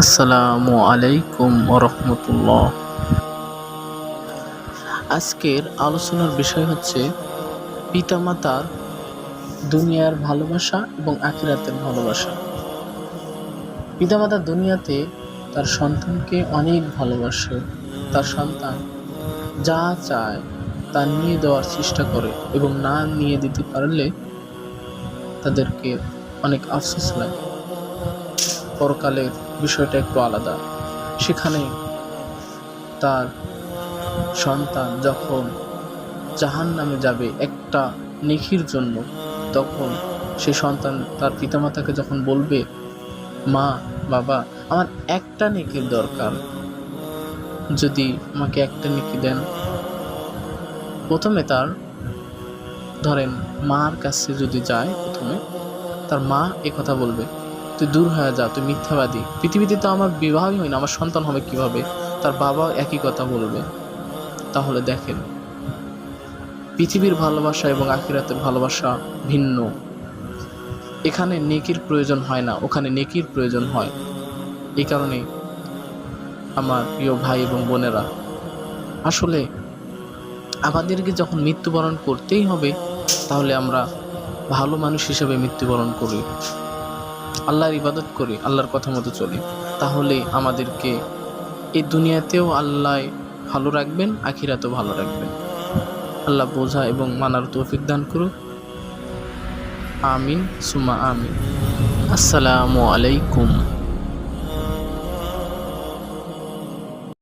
আসসালামু আলাইকুম রহমতুল্লাহ আজকের আলোচনার বিষয় হচ্ছে পিতামাতার দুনিয়ার ভালোবাসা এবং আখিরাতের ভালোবাসা। পিতামাতা দুনিয়াতে তার সন্তানকে অনেক ভালোবাসে, তার সন্তান যা চায় তা নিয়ে দেওয়ার চেষ্টা করে এবং না নিয়ে দিতে পারলে তাদেরকে অনেক আফসোস লাগে। পরকালের বিষয়টা একটু আলাদা। সেখানে তার সন্তান যখন জাহান নামে যাবে একটা নেকির জন্য, তখন সে সন্তান তার পিতামাতাকে যখন বলবে, মা, বাবা, আমার একটা নেকির দরকার। যদি আমাকে একটা নেকি দেন। প্রথমে তার, ধরেন, মার কাছে যদি যায় প্রথমে, তার মা কথা বলবে তুই দূর হয়ে যা, তুই মিথ্যাবাদী। পৃথিবীতে তো আমার বিবাহই হয় না, আমার সন্তান হবে কীভাবে? তার বাবা একই কথা বলবে। তাহলে দেখেন, পৃথিবীর ভালোবাসা এবং আখিরাতের ভালোবাসা ভিন্ন। এখানে নেকির প্রয়োজন হয় না, ওখানে নেকির প্রয়োজন হয়। এই কারণে আমার প্রিয় ভাই এবং বোনেরা, আসলে আমাদেরকে যখন মৃত্যুবরণ করতেই হবে, তাহলে আমরা ভালো মানুষ হিসেবে মৃত্যুবরণ করি। আল্লাহর ইবাদত করি, আল্লাহর কথা মতো চলি। তাহলে আমাদেরকে এই দুনিয়াতেও আল্লাহ ভালো রাখবেন, আখিরাতেও ভালো রাখবেন। আল্লাহ বোঝা এবং মানার তৌফিক দান করুক। আমিন সুমা আমিন। আসসালামু আলাইকুম।